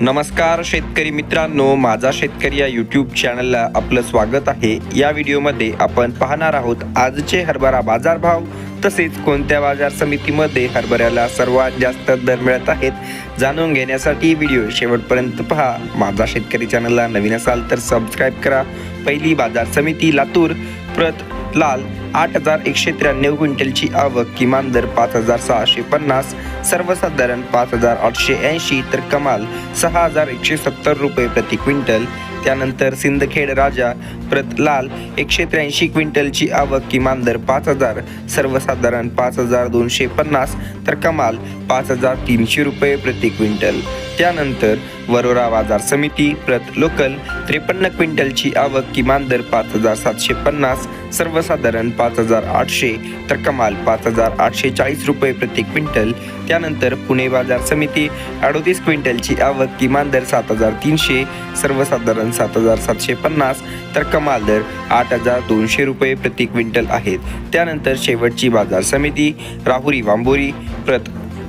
नमस्कार शेतकरी मित्रांनो माझा शेतकरी या यूट्यूब चॅनलला आपलं स्वागत आहे. या व्हिडिओमध्ये आपण पाहणार आहोत आजचे हरभरा बाजारभाव. तसेच कोणत्या बाजार समितीमध्ये हरभऱ्याला सर्वात जास्त दर मिळत आहेत जाणून घेण्यासाठी व्हिडिओ शेवटपर्यंत पहा. माझा शेतकरी चॅनलला नवीन असाल तर सबस्क्राईब करा. पहिली बाजार समिती लातूर. प्रत लाल आठ हजार एकशे त्र्याण्णव क्विंटलची आवक किमान दर पाच हजार सहाशे पन्नास. सर्वसाधारण पाच हजार आठशे ऐंशी तर कमाल सहा हजार एकशे सत्तर रुपये प्रति क्विंटल. त्यानंतर सिंदखेड राजा प्रत लाल एकशे त्र्याऐंशी क्विंटलची आवक किमान दर पाच हजार सर्वसाधारण पाच हजार दोनशे पन्नास तर कमाल पाच हजार तीनशे रुपये प्रति क्विंटल. त्यानंतर वरोरा बाजार समिती प्रत लोकल त्रेपन्न क्विंटलची आवक किमान दर पाच हजार सातशे पन्नास सर्वसाधारण पाच हजार आठशे तर कमाल पाच हजार आठशे चाळीस रुपये प्रति क्विंटल. त्यानंतर पुणे बाजार समिती अडोतीस क्विंटलची आवक किमान दर सात हजार तीनशे सर्वसाधारण सात हजार सातशे पन्नास तर कमाल दर आठ हजार दोनशे रुपये प्रति क्विंटल आहेत. त्यानंतर शेवटची बाजार समिती राहुरी वांबोरी प्रत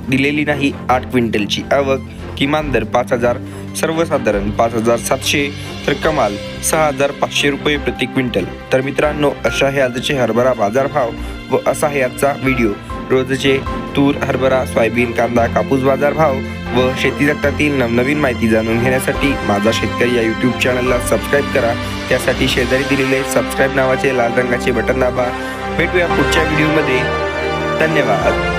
दिलेली नाही आठ क्विंटलची आवक किमान दर पाच हजार सर्वसाधारण पाच हजार सातशे तर कमाल सहा हजार पाचशे रुपये प्रति क्विंटल. तर मित्रांनो अशा हे आजचे हरभरा बाजारभाव व असा हे आजचा व्हिडिओ. रोजचे तूर हरभरा सोयाबीन कांदा कापूस बाजारभाव व शेती जगतातील नवनवीन माहिती जाणून घेण्यासाठी माझा शेतकरी या यूट्यूब चॅनलला सबस्क्राईब करा. त्यासाठी शेजारी दिलेले सबस्क्राईब नावाचे लाल रंगाचे बटन दाबा. भेटूया पुढच्या व्हिडिओमध्ये. धन्यवाद.